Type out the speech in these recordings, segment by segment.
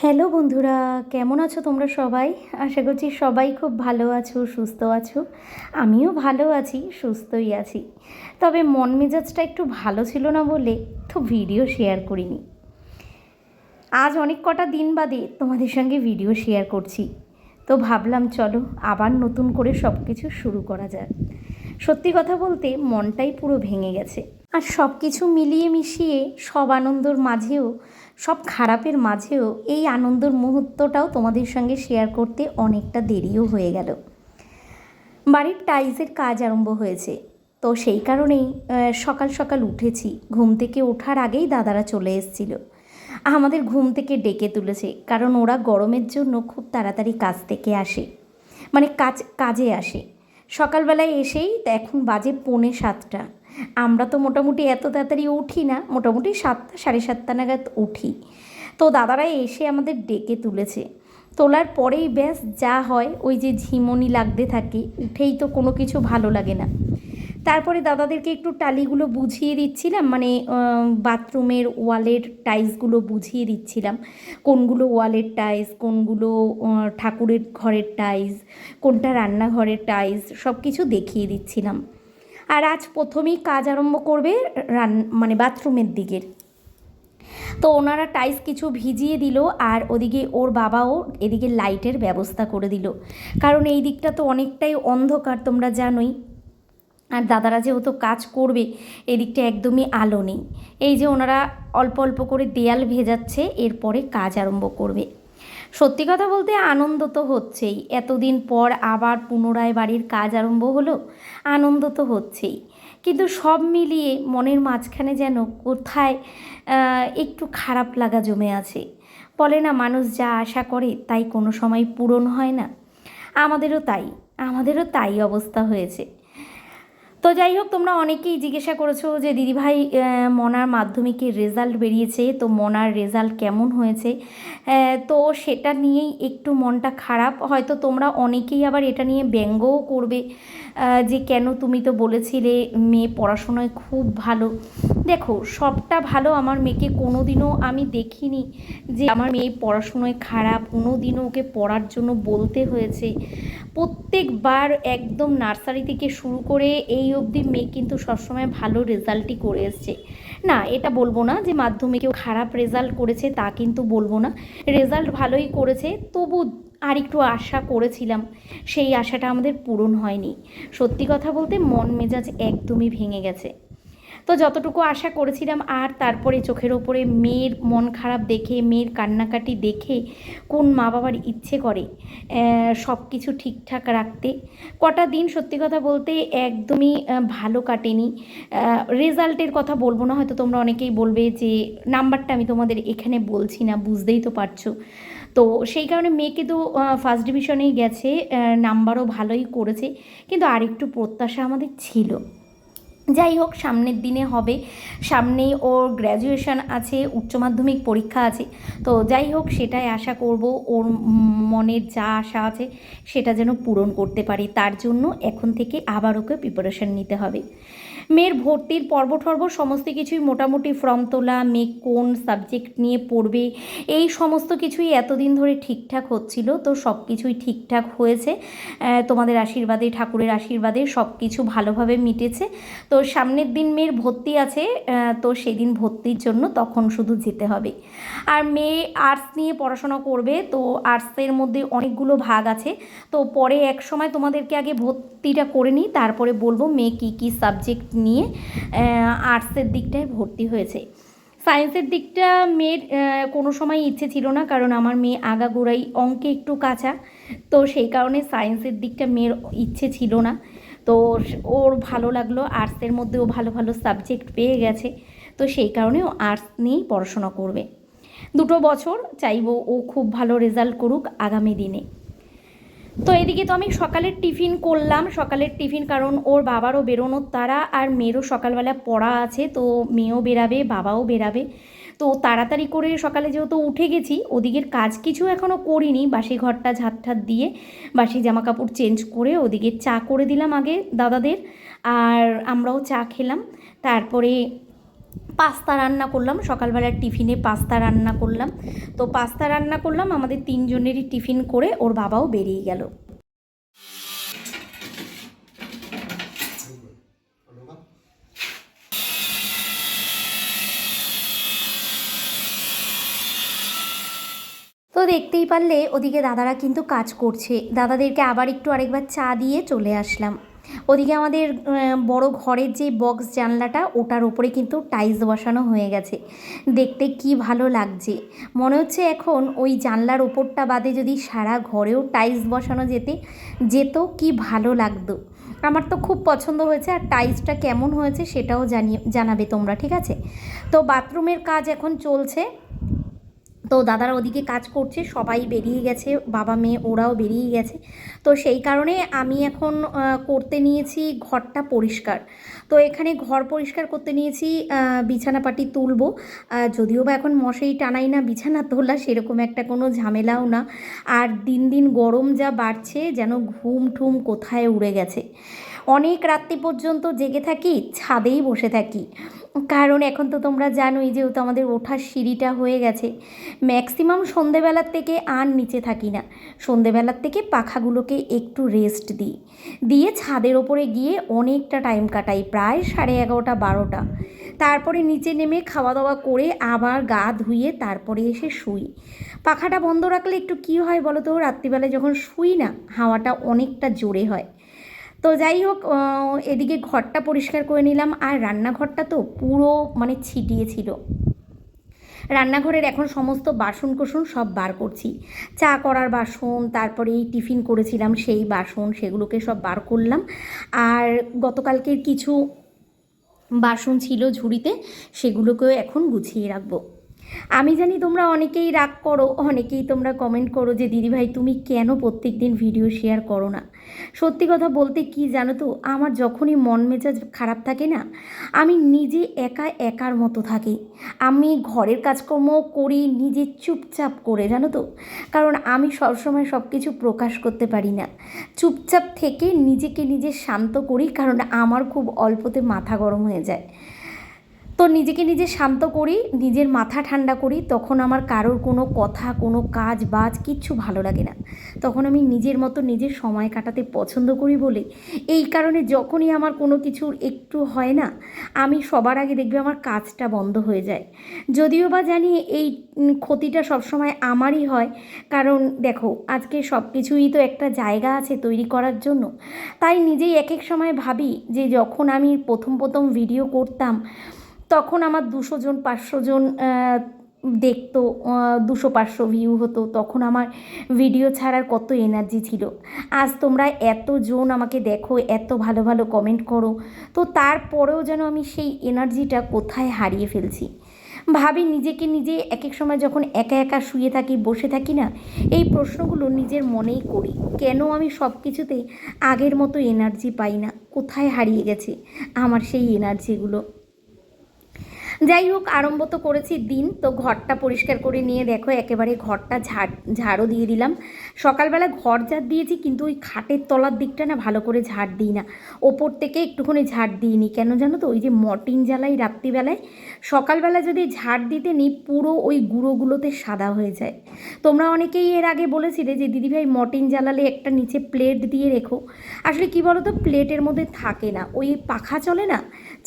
Hello বন্ধুরা, কেমন আছো তোমরা সবাই? আশা করছি সবাই খুব ভালো আছো, সুস্থ আছো। আমিও ভালো আছি, সুস্থই আছি। তবে মন মেজাজটা একটু ভালো ছিল না বলে তো ভিডিও শেয়ার করিনি। আজ অনেক কটা দিন বাদে তোমাদের সঙ্গে ভিডিও শেয়ার করছি। তো ভাবলাম চলো আবার নতুন করে সব কিছু শুরু করা যাক। সত্যি কথা বলতে মনটাই পুরো ভেঙে গেছে। আর সব কিছু মিলিয়ে মিশিয়ে সব আনন্দর মাঝেও সব খারাপের মাঝেও এই আনন্দর মুহূর্তটাও তোমাদের সঙ্গে শেয়ার করতে অনেকটা দেরিও হয়ে গেল। বাড়ির টাইলসের কাজ আরম্ভ হয়েছে। তো সেই কারণেই সকাল সকাল উঠেছি। ঘুম থেকে ওঠার আগেই দাদারা চলে এসেছিল। আমাদের ঘুম থেকে ডেকে তুলেছে, কারণ ওরা গরমের জন্য খুব তাড়াতাড়ি কাজ থেকে আসে। মানে কাজ, কাজে আসে। সকালবেলায় এসেই এখন বাজে পৌনে সাতটা। আমরা তো মোটামুটি এত তাড়াতাড়ি উঠি না, মোটামুটি সাতটা, সাড়ে সাতটা নাগাদ উঠি। তো দাদারা এসে আমাদের ডেকে তুলেছে। তোলার পরেই ব্যাস যা হয়, ওই যে ঝিমনি লাগতে থাকে, উঠেই তো কোনো কিছু ভালো লাগে না। তারপরে দাদাদেরকে একটু টালিগুলো বুঝিয়ে দিচ্ছিলাম মানে বাথরুমের ওয়ালের টাইলসগুলো বুঝিয়ে দিচ্ছিলাম। কোনগুলো ওয়ালের টাইলস, কোনগুলো ঠাকুরের ঘরের টাইলস, কোনটা রান্নাঘরের টাইলস সব কিছু দেখিয়ে দিচ্ছিলাম। আর আজ প্রথমেই কাজ আরম্ভ করবে রান মানে বাথরুমের দিকের তো ওনারা টাইস কিছু ভিজিয়ে দিল আর ওদিকে ওর বাবাও এদিকে লাইটের ব্যবস্থা করে দিল। কারণ এই দিকটা তো অনেকটাই অন্ধকার, তোমরা জানোই। আর দাদারা যেহেতু কাজ করবে, এদিকটা একদমই আলো নেই। এই যে ওনারা অল্প অল্প করে দেয়াল ভেজাচ্ছে, এরপরে কাজ আরম্ভ করবে। সত্যি কথা বলতে আনন্দ তো হচ্ছেই। এতদিন পর আবার পুনরায় বাড়ির কাজ আরম্ভ হলো, আনন্দ তো হচ্ছেই। কিন্তু সব মিলিয়ে মনের মাঝখানে যেন কোথায় একটু খারাপ লাগা জমে আছে। বলে না, মানুষ যা আশা করে তাই কোনো সময় পূরণ হয় না। আমাদেরও তাই আমাদেরও তাই অবস্থা হয়েছে। তো যাই হোক, তোমরা অনেকেই জিজ্ঞাসা করেছ যে, দিদিভাই মনার মাধ্যমিকের রেজাল্ট বেরিয়েছে, তো মনার রেজাল্ট কেমন হয়েছে? তো সেটা নিয়েই একটু মনটা খারাপ। হয়তো তোমরা অনেকেই আবার এটা নিয়ে ব্যঙ্গও করবে যে কেন তুমি তো বলেছিলে, মেয়ে পড়াশোনায় খুব ভালো। দেখো, সবটা ভালো আমার মেয়েকে কোনো দিনও আমি দেখিনি যে আমার মেয়ে পড়াশোনায় খারাপ কোনো দিনও ওকে পড়ার জন্য বলতে হয়েছে। প্রত্যেকবার একদম নার্সারি থেকে শুরু করে এই অবধি মেয়ে কিন্তু সবসময় ভালো রেজাল্টই করে এসছে। না, এটা বলব না যে মাধ্যমিকেও খারাপ রেজাল্ট করেছে, তা কিন্তু বলব না। রেজাল্ট ভালোই করেছে, তবু আর একটু আশা করেছিলাম। সেই আশাটা আমাদের পূরণ হয়নি। সত্যি কথা বলতে মন মেজাজ একদমই ভেঙে গেছে। তো যতটুকু আশা করেছিলাম, আর তারপরে চোখের ওপরে মেয়ের মন খারাপ দেখে, মেয়ের কান্নাকাটি দেখে কোন মা বাবার ইচ্ছে করে সব কিছু ঠিকঠাক রাখতে, কটা দিন সত্যি কথা বলতে একদমই ভালো কাটেনি। রেজাল্টের কথা বলব না, হয়তো তোমরা অনেকেই বলবে যে, নাম্বারটা আমি তোমাদের এখানে বলছি না, বুঝতেই তো পারছ। তো সেই কারণে মেয়েকে তো ফার্স্ট ডিভিশনেই গেছে নাম্বারও ভালোই করেছে, কিন্তু আরেকটু প্রত্যাশা আমাদের ছিল। যাই হোক, সামনের দিনে হবে। সামনেই ওর গ্র্যাজুয়েশন আছে, উচ্চ মাধ্যমিক পরীক্ষা আছে। তো যাই হোক, সেটাই আশা করব। ওর মনের যা আশা আছে, সেটা যেন পূরণ করতে পারি। তার জন্য এখন থেকে আবার ওকে প্রিপারেশন নিতে হবে। মেয়ের ভর্তির পর্ব টর্ব সমস্ত কিছুই মোটামুটি ফর্ম তোলা, মেয়ে কোন সাবজেক্ট নিয়ে পড়বে, এই সমস্ত কিছুই এতদিন ধরে ঠিকঠাক হচ্ছিল। তো সব কিছুই ঠিকঠাক হয়েছে। তোমাদের আশীর্বাদে, ঠাকুরের আশীর্বাদে সব কিছু ভালোভাবে মিটেছে। তো সামনের দিন মেয়ের ভর্তি আছে তো সেদিন ভর্তির জন্য তখন শুধু যেতে হবে। আর মেয়ে আর্টস নিয়ে পড়াশোনা করবে, তো আর্টসের মধ্যে অনেকগুলো ভাগ আছে। তো পরে এক সময় তোমাদেরকে আগে ভর্তিটা করে নিই, তারপরে বলব মেয়ে কী কী সাবজেক্ট নিয়ে আর্টসের দিকটায় ভর্তি হয়েছে। সায়েন্সের দিকটা মেয়ের কোনো সময় ইচ্ছে ছিল না, কারণ আমার মেয়ে আগাগোড়াই অঙ্কে একটু কাঁচা। তো সেই কারণে সায়েন্সের দিকটা মেয়ের ইচ্ছে ছিল না। তো ওর ভালো লাগল আর্টসের মধ্যেও ভালো ভালো সাবজেক্ট পেয়ে গেছে। তো সেই কারণে ও আর্টস নিয়েই পড়াশোনা করবে। দুটো বছর, চাইব ও খুব ভালো রেজাল্ট করুক আগামী দিনে। তো এদিকে তো আমি সকালের টিফিন করলাম, সকালের টিফিন কারণ ওর বাবারও বেরোনোর তারা আর মেয়েরও সকালবেলা পড়া আছে, তো মেয়েও বেরাবে, বাবাও বেরাবে। তো তাড়াতাড়ি করে সকালে যেহেতু উঠে গেছি, ওদিকের কাজ কিছু এখনও করিনি, বাসি ঘরটা ঝাঁট ঠাট দিয়ে বাসি জামা কাপড় চেঞ্জ করে ওদিকে চা করে দিলাম আগে দাদাদের, আর আমরাও চা খেলাম। তারপরে পাস্তা রান্না করলাম। সকালবেলার টিফিনে পাস্তা রান্না করলাম। তো পাস্তা রান্না করলাম, আমাদের তিনজনেরই টিফিন করে ওর বাবাও বেরিয়ে গেল। তো দেখতেই পারলে ওদিকে দাদারা কিন্তু কাজ করছে। দাদাদেরকে আবার একটু আরেকবার চা দিয়ে চলে আসলাম। ওদিকে আমাদের বড় ঘরের যে বক্স জানলাটা, ওটার ওপরে কিন্তু টাইলস বসানো হয়ে গেছে। দেখতে কি ভালো লাগছে। মনে হচ্ছে এখন ওই জানলার ওপরটা বাদে যদি সারা ঘরেও টাইলস বসানো যেতে যেত কি ভালো লাগতো। আমার তো খুব পছন্দ হয়েছে, আর টাইলসটা কেমন হয়েছে সেটাও জানিয়ে, জানাবে তোমরা, ঠিক আছে? তো বাথরুমের কাজ এখন চলছে। তো দাদারা ওদিকে কাজ করছে, সবাই বেরিয়ে গেছে, বাবা মেয়ে ওরাও বেরিয়ে গেছে। তো সেই কারণে আমি এখন করতে নিয়েছি ঘরটা পরিষ্কার। তো এখানে ঘর পরিষ্কার করতে নিয়েছি বিছানাপাটি তুলবো। যদিও বা এখন মশাই টানাই না, বিছানা তোলা সেরকম একটা কোনো ঝামেলাও না। আর দিন দিন গরম যা বাড়ছে, যেন ঘুম ঠুম কোথায় উড়ে গেছে। অনেক রাত্রি পর্যন্ত জেগে থাকি, ছাদেই বসে থাকি। কারণ এখন তো তোমরা জানোই যেহেতু আমাদের ওঠার সিঁড়িটা হয়ে গেছে ম্যাক্সিমাম সন্ধেবেলার থেকে আর নিচে থাকি না। সন্ধেবেলার থেকে পাখাগুলোকে একটু রেস্ট দিই। দিয়ে ছাদের ওপরে গিয়ে অনেকটা টাইম কাটাই, প্রায় সাড়ে এগারোটা, বারোটা। তারপরে নিচে নেমে খাওয়া দাওয়া করে আবার গা ধুয়ে তারপরে এসে শুই। পাখাটা বন্ধ রাখলে একটু কী হয় বলো তো রাত্রিবেলায় যখন শুই না, হাওয়াটা অনেকটা জোরে হয়। তো যাই হোক এদিকে ঘরটা পরিষ্কার করে নিলাম। আর রান্নাঘরটা তো পুরো মানে ছিটিয়ে ছিল। রান্নাঘরের এখন সমস্ত বাসন কোসন সব বার করছি। চা করার বাসন, তারপরে এই টিফিন করেছিলাম, সেই বাসন, সেগুলোকে সব বার করলাম। আর গতকালকের কিছু বাসন ছিল ঝুড়িতে, সেগুলোকেও এখন গুছিয়ে রাখব। আমি জানি তোমরা অনেকেই রাগ করো, অনেকেই তোমরা কমেন্ট করো যে, দিদিভাই, তুমি কেন প্রত্যেক দিন ভিডিও শেয়ার করো না? সত্যি কথা বলতে কি জানো তো? আমার যখনই মন মেজাজ খারাপ থাকে না, আমি নিজে একা একার মতো থাকি। আমি ঘরের কাজকর্ম করি, নিজে চুপচাপ করে, জানো তো? কারণ আমি সবসময় সব কিছু প্রকাশ করতে পারি না। চুপচাপ থেকে নিজেকে নিজে শান্ত করি, কারণ আমার খুব অল্পতে মাথা গরম হয়ে যায়। তো নিজেকে নিজে শান্ত করি, নিজের মাথা ঠান্ডা করি, তখন আমার কারোর কোনো কথা, কোনো কাজ, বাজ কিচ্ছু ভালো লাগে না। তখন আমি নিজের মতো নিজের সময় কাটাতে পছন্দ করি বলে। এই কারণে যখনই আমার কোনো কিছুর একটু হয় না, আমি সবার আগে দেখবে আমার কাজটা বন্ধ হয়ে যায়। যদিও বা জানি এই ক্ষতিটা সবসময় আমারই হয়, কারণ দেখো, আজকে সব কিছুই তো একটা জায়গা আছে তৈরি করার জন্য। তাই নিজেই এক এক সময় ভাবি যে যখন আমি প্রথম প্রথম ভিডিও করতাম তখন আমার দুশো জন, পাঁচশো জন দেখতো দুশো, পাঁচশো ভিউ হতো। তখন আমার ভিডিও ছাড়ার কত এনার্জি ছিল। আজ তোমরা এত জন আমাকে দেখো, এত ভালো ভালো কমেন্ট করো। তো তারপরেও যেন আমি সেই এনার্জিটা কোথায় হারিয়ে ফেলছি। ভাবি নিজেকে নিজে এক এক সময় যখন একা একা শুয়ে থাকি, বসে থাকি না, এই প্রশ্নগুলো নিজের মনেই করি। কেন আমি সব কিছুতে আগের মতো এনার্জি পাই না? কোথায় হারিয়ে গেছে আমার সেই এনার্জিগুলো যাই হোক, আরম্ভ তো করেছি দিন। তো ঘরটা পরিষ্কার করে নিয়ে দেখো, একেবারে ঘরটা ঝাড়, ঝাড়ও দিয়ে দিলাম। সকালবেলা ঘর ঝাড় দিয়েছি, কিন্তু ওই খাটের তলার দিকটা না ভালো করে ঝাড় দিই না। ওপর থেকে একটুখানি ঝাড় দিইনি। কেন জানো তো, ওই যে মর্টিন জ্বালাই রাত্রিবেলায়। সকালবেলা যদি ঝাড় দিতে নিই, পুরো ওই গুঁড়োগুলোতে সাদা হয়ে যায়। তোমরা অনেকেই এর আগে বলেছিলে যে, দিদিভাই, মর্টিন জ্বালালে একটা নিচে প্লেট দিয়ে রেখো। আসলে কি বলো তো প্লেটের মধ্যে থাকে না। ওই পাখা চলে না?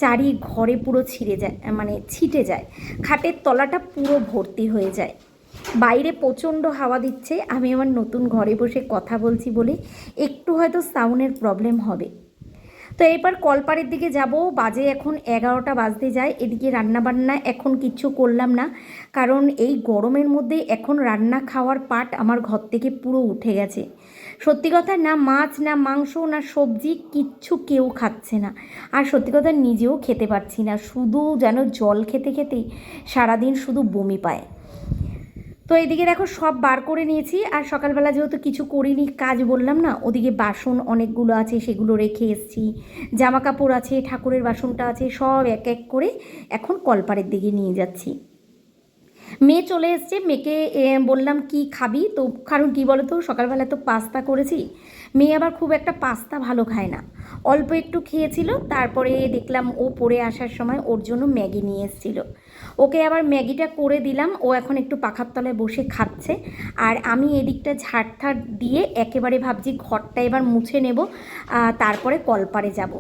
চারি ঘরে পুরো ছিঁড়ে যায় মানে ছিটে যায়। খাটের তলাটা পুরো ভর্তি হয়ে যায়। বাইরে প্রচণ্ড হাওয়া দিচ্ছে, আমি আমার নতুন ঘরে বসে কথা বলছি বলে একটু হয়তো সাউন্ডের প্রবলেম হবে। তো এরপর কলপাড়ের দিকে যাব, বাজে এখন এগারোটা বাজতে যায়, এদিকে রান্নাবান্না এখন কিচ্ছু করলাম না, কারণ এই গরমের মধ্যে এখন রান্না খাওয়ার পাট আমার ঘর থেকে পুরো উঠে গেছে। সত্যি কথা, না মাছ, না মাংস, না সবজি কিচ্ছু কেউ খাচ্ছে না। আর সত্যি কথা, নিজেও খেতে পারছি না। শুধু যেন জল খেতে খেতেই সারাদিন শুধু বমি পায়। তো এদিকে দেখো, সব বার করে নিয়েছি। আর সকালবেলা যেহেতু কিছু করিনি, কাজ বললাম না, ওদিকে বাসন অনেকগুলো আছে, সেগুলো রেখে এসছি। জামা কাপড় আছে, ঠাকুরের বাসনটা আছে, সব এক এক করে এখন কলপাড়ের দিকে নিয়ে যাচ্ছি। মেয়ে চলে এসছে। মেয়েকে বললাম, কি খাবি? তো কারণ কী বলো তো সকালবেলা তো পাস্তা করেছি। মেয়ে আবার খুব একটা পাস্তা ভালো খায় না। অল্প একটু খেয়েছিল, তারপরে দেখলাম ও পড়ে আসার সময় ওর জন্য ম্যাগি নিয়ে এসেছিল। ওকে আবার ম্যাগিটা করে দিলাম। ও এখন একটু পাখার তলায় বসে খাচ্ছে। আর আমি এদিকটা ঝাড় দিয়ে একেবারে ভাবছি ঘরটা এবার মুছে নেব তারপরে কলপারে যাব।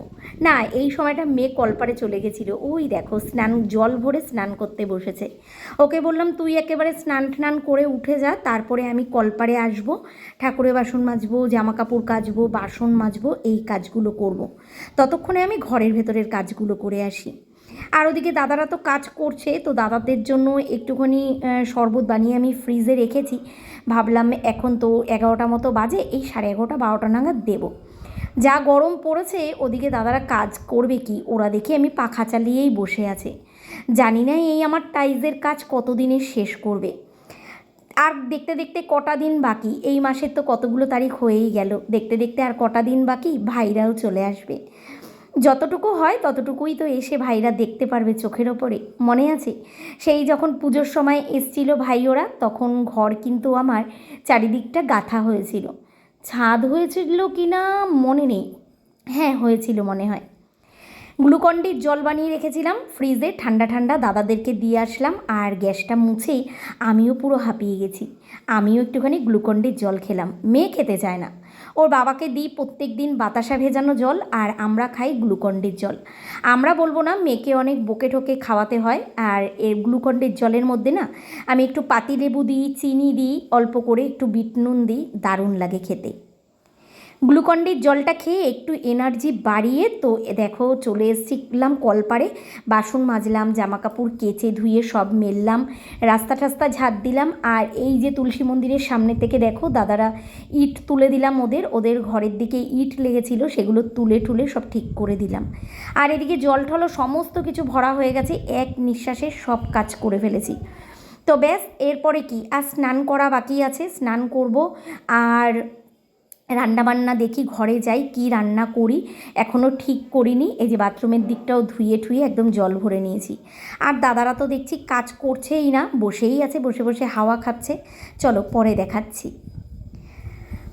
না, এই সময়টা মেয়ে কলপারে চলে গেছিল। ওই দেখো, স্নান, জল ভরে স্নান করতে বসেছে। ওকে বললাম, তুই একেবারে স্নান টান করে উঠে যা, তারপরে আমি কলপারে আসব। ঠাকুরের বাসন মাজবো জামা কাপড় কাচবো, বাসন মাজবো, এই কাজগুলো করব। ততক্ষণে আমি ঘরের ভেতরের কাজগুলো করে আসি। আর ওদিকে দাদারা তো কাজ করছে, তো দাদাদের জন্য একটুখানি শরবত বানিয়ে আমি ফ্রিজে রেখেছি। ভাবলাম এখন তো এগারোটা মতো বাজে, এই সাড়ে এগারোটা বারোটা নাগাদ দেবো। যা গরম পড়েছে, ওদিকে দাদারা কাজ করবে কি, ওরা দেখে আমি পাখা চালিয়েই বসে আছে। জানি না এই আমার টাইজের কাজ কতদিনে শেষ করবে। আর দেখতে দেখতে কটা দিন বাকি, এই মাসের তো কতগুলো তারিখ হয়েই গেল। দেখতে দেখতে আর কটা দিন বাকি, ভাইরাও চলে আসবে। যতটুকু হয় ততটুকুই তো এসে ভাইরা দেখতে পারবে চোখের ওপরে। মনে আছে? সেই যখন পুজোর সময় এসছিল ভাই ওরা, তখন ঘর কিন্তু আমার চারিদিকটা গাঁথা হয়েছিল। ছাদ হয়েছিল কি না মনে নেই। হ্যাঁ হয়েছিল মনে হয়। গ্লুকন্ডির জল বানিয়ে রেখেছিলাম, ফ্রিজে ঠান্ডা ঠান্ডা দাদাদেরকে দিয়ে আসলাম আর গ্যাসটা মুছেই আমিও পুরো হাঁপিয়ে গেছি। আমিও একটুখানি গ্লুকন্ডির জল খেলাম। মেয়ে খেতে চায় না। ওর বাবাকে দিই প্রত্যেক দিন বাতাসা ভেজানো জল আর আমরা খাই গ্লুকন্ডির জল। আমরা বলব না, মেয়েকে অনেক বকে ঠোকে খাওয়াতে হয় আর এর গ্লুকন্ডির জলের মধ্যে না আমি একটু পাতিলেবু দিই, চিনি দিই, অল্প করে একটু বিট নুন দিই, দারুণ লাগে খেতে। গ্লুকন্ডির জলটা খেয়ে একটু এনার্জি বাড়িয়ে তো দেখো চলে এসেছিলাম কলপারে বাসন মাজলাম জামা কাপড় কেচে ধুয়ে সব মেললাম, রাস্তা টাস্তা ঝাড় দিলাম। আর এই যে তুলসী মন্দিরের সামনে থেকে দেখো দাদারা ইট তুলে দিলাম ওদের। ওদের ঘরের দিকে ইট লেগেছিল, সেগুলো তুলে টুলে সব ঠিক করে দিলাম। আর এদিকে জল ঠলও সমস্ত কিছু ভরা হয়ে গেছে, এক নিঃশ্বাসে সব কাজ করে ফেলেছি। তো ব্যাস, এরপরে কি? আর স্নান করা বাকি আছে, স্নান করব। আর রান্নাবান্না দেখি, ঘরে যাই, কি রান্না করি এখনও ঠিক করিনি। এই যে বাথরুমের দিকটাও ধুয়ে ঠুয়ে একদম জল ভরে নিয়েছি। আর দাদারা তো দেখছি কাজ করছেই না, বসেই আছে, বসে বসে হাওয়া খাচ্ছে। চলো পরে দেখাচ্ছি।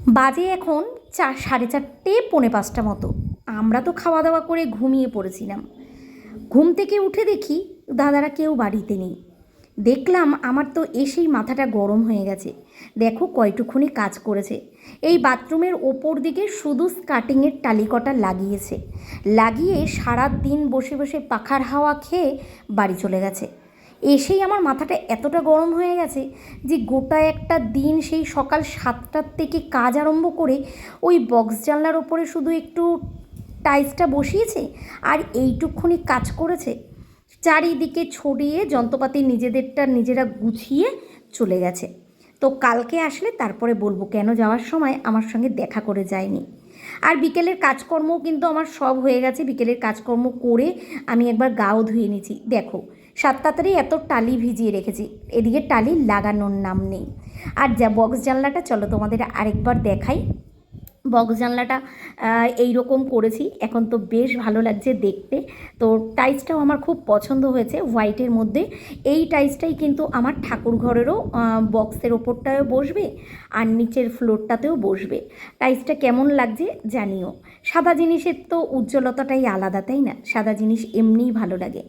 বাজে এখন চার সাড়ে চারটে, পৌনে পাঁচটা মতো। আমরা তো খাওয়া দাওয়া করে ঘুমিয়ে পড়েছিলাম। ঘুম থেকে উঠে দেখি দাদারা কেউ বাড়িতে নেই। দেখলাম আমার তো এসেই মাথাটা গরম হয়ে গেছে। দেখো কয়টুকুনি কাজ করেছে। এই বাথরুমের ওপর দিকে শুধু স্কার্টিংয়ের টালিকটা লাগিয়েছে। লাগিয়ে সারা দিন বসে বসে পাখার হাওয়া খেয়ে বাড়ি চলে গেছে। এসেই আমার মাথাটা এতটা গরম হয়ে গেছে যে গোটা একটা দিন সেই সকাল সাতটার থেকে কাজ আরম্ভ করে ওই বক্স জানলার ওপরে শুধু একটু টাইলসটা বসিয়েছে আর এইটুকুনি কাজ করেছে। চারিদিকে ছড়িয়ে যন্ত্রপাতি নিজেদেরটা নিজেরা গুছিয়ে চলে গেছে। তো কালকে আসলে তারপরে বলব কেন যাওয়ার সময় আমার সঙ্গে দেখা করে যায়নি। আর বিকেলের কাজকর্মও কিন্তু আমার সব হয়ে গেছে। বিকেলের কাজকর্ম করে আমি একবার গাও ধুয়ে নিয়েছি। দেখো, সাত তাড়াতাড়ি এত টালি ভিজিয়ে রেখেছি। এদিকে টালি লাগানোর নাম নেই। আর যা বক্স জানলাটা, চলো তোমাদের আরেকবার দেখাই। বক্স জানলাটা এই রকম করেছি। এখন তো বেশ ভালো লাগছে দেখতে। তো টাইসটাও আমার খুব পছন্দ হয়েছে, হোয়াইটের মধ্যে। এই টাইসটাই কিন্তু আমার ঠাকুর ঘরেরও বক্সের ওপরটায়ও বসবে আর নিচের ফ্লোরটাতেও বসবে। টাইসটা কেমন লাগছে জানিও। সাদা জিনিসের তো উজ্জ্বলতাটাই আলাদা, তাই না? সাদা জিনিস এমনিই ভালো লাগে।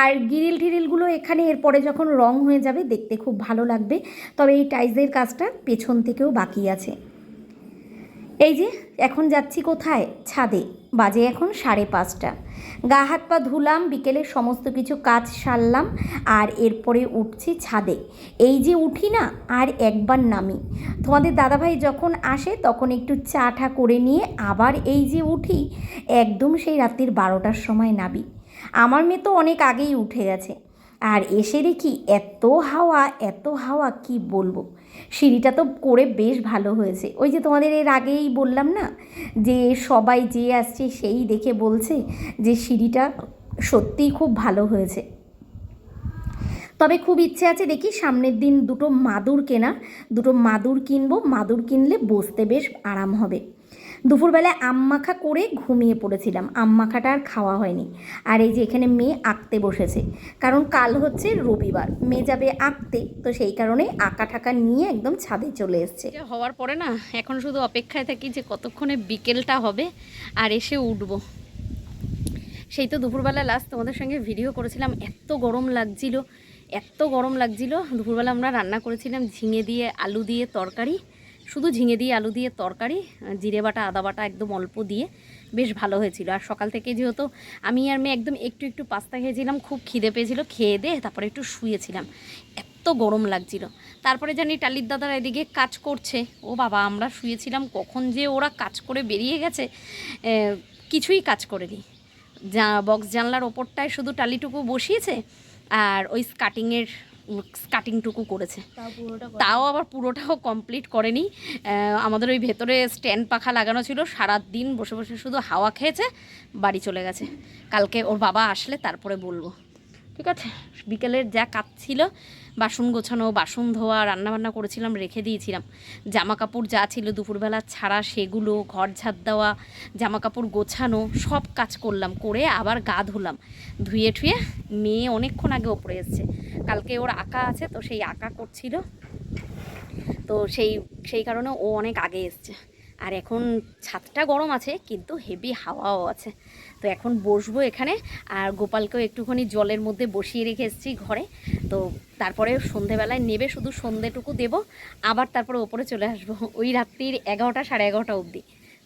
আর গিরিল টিরিলগুলো এখানে এরপরে যখন রং হয়ে যাবে, দেখতে খুব ভালো লাগবে। তবে এই টাইলসের কাজটা পেছন থেকেও বাকি আছে। এই যে, এখন যাচ্ছি কোথায়? ছাদে। বাজে এখন সাড়ে পাঁচটা। গা হাত পা ধুলাম, বিকেলে সমস্ত কিছু কাজ সারলাম আর এরপরে উঠছি ছাদে। এই যে উঠি না, আর একবার নামি। তোমাদের দাদাভাই যখন আসে, তখন একটু চা ঠা করে নিয়ে আবার এই যে উঠি, একদম সেই রাত্রির বারোটার সময় নাবি আমার মেয়ে তো অনেক আগেই উঠে গেছে। আর এসে দেখি এত হাওয়া এত হাওয়া, কি বলব? সিঁড়িটা তো করে বেশ ভালো হয়েছে। ওই যে তোমাদের এর আগেই বললাম না? যে সবাই যে আসছে সেই দেখে বলছে যে সিঁড়িটা সত্যিই খুব ভালো হয়েছে। তবে খুব ইচ্ছে আছে দেখি সামনের দিন দুটো মাদুর কেনা। দুটো মাদুর কিনবো। মাদুর কিনলে বসতে বেশ আরাম হবে। দুপুরবেলায় আম মাখা করে ঘুমিয়ে পড়েছিলাম। মাখাটা আর খাওয়া হয়নি। আর এই যে এখানে মেয়ে আঁকতে বসেছে। কারণ কাল হচ্ছে রবিবার। মেয়ে যাবে আঁকতে, তো সেই কারণে আঁকা ঠাকা নিয়ে একদম ছাদে চলে এসছে। হওয়ার পরে না, এখন শুধু অপেক্ষায় থাকি যে কতক্ষণে বিকেলটা হবে আর এসে উঠবো। সেই তো দুপুরবেলা লাস্ট তোমাদের সঙ্গে ভিডিও করেছিলাম। এত গরম লাগছিল, এত গরম লাগছিল। দুপুরবেলা আমরা রান্না করেছিলাম ঝিঙে দিয়ে, আলু দিয়ে তরকারি। শুধু ঝিঙে দিয়ে আলু দিয়ে তরকারি জিরে বাটা, আদা বাটা একদম অল্প দিয়ে বেশ ভালো হয়েছিল। আর সকাল থেকে যেহেতু আমি আর মেয়ে একদম একটু একটু পাস্তা খেয়েছিলাম, খুব খিদে পেয়েছিল, খেয়ে দিয়ে তারপরে একটু শুয়েছিলাম। এত গরম লাগছিল। তারপরে জানি টালির দাদারা এদিকে কাজ করছে। ও বাবা, আমরা শুয়েছিলাম, কখন যে ওরা কাজ করে বেরিয়ে গেছে কিছুই কাজ করেনি। যা বক্স জানলার ওপরটায় শুধু টালিটুকু বসিয়েছে, আর ওই স্কাটিংয়ের স্কাটিংটুকু করেছে। তাও আবার পুরোটাও কমপ্লিট করেনি। আমাদের ওই ভেতরে স্ট্যান্ড পাখা লাগানো ছিল সারা দিন বসে বসে শুধু হাওয়া খেয়েছে বাড়ি চলে গেছে। কালকে ওর বাবা আসলে তারপরে বলব। ঠিক আছে? বিকেলের যা কাজ ছিল বাসন গোছানো, বাসন ধোয়া, রান্নাবান্না করেছিলাম, রেখে দিয়েছিলাম। জামা কাপড় যা ছিল দুপুরবেলা ছাড়া সেগুলো, ঘর ঝাড় দেওয়া জামা কাপড় গোছানো, সব কাজ করলাম, করে আবার গা ধুলাম। ধুয়ে ঠুয়ে মেয়ে অনেকক্ষণ আগে ওপরে এসছে। কালকে ওর আঁকা আছে, তো সেই আঁকা করছিল। তো সেই সেই কারণে ও অনেক আগে এসছে। আর এখন ছাদটা গরম আছে, কিন্তু হেভি হাওয়াও আছে। তো এখন বসবো এখানে, আর গোপালকেও একটুখানি জলের মধ্যে বসিয়ে রেখে এসেছি ঘরে। তো তারপরে সন্ধেবেলায় নেবে, শুধু সন্ধেটুকু দেবো, আবার তারপরে ওপরে চলে আসব, ওই রাত্রির এগারোটা সাড়ে এগারোটা অবধি।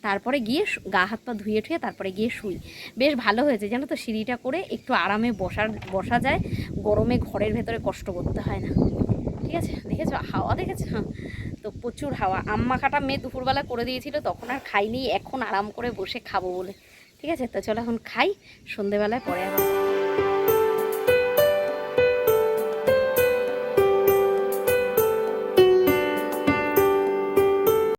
তারপরে গিয়ে গা হাত পা ধুয়ে ঠুয়ে তারপরে গিয়ে শুই। বেশ ভালো হয়েছে, জানো তো, সিঁড়িটা করে একটু আরামে বসার, বসা যায়। গরমে ঘরের ভেতরে কষ্ট করতে হয় না। ঠিক আছে, দেখেছ? হাওয়া দেখেছ? তো প্রচুর হাওয়া। আম মাখাটা মেয়ে দুপুরবেলা করে দিয়েছিল, তখন আর খাইনি, এখন আরাম করে বসে খাব বলে। ঠিক আছে? তো চলো এখন খাই, সন্ধেবেলায় পরে আবার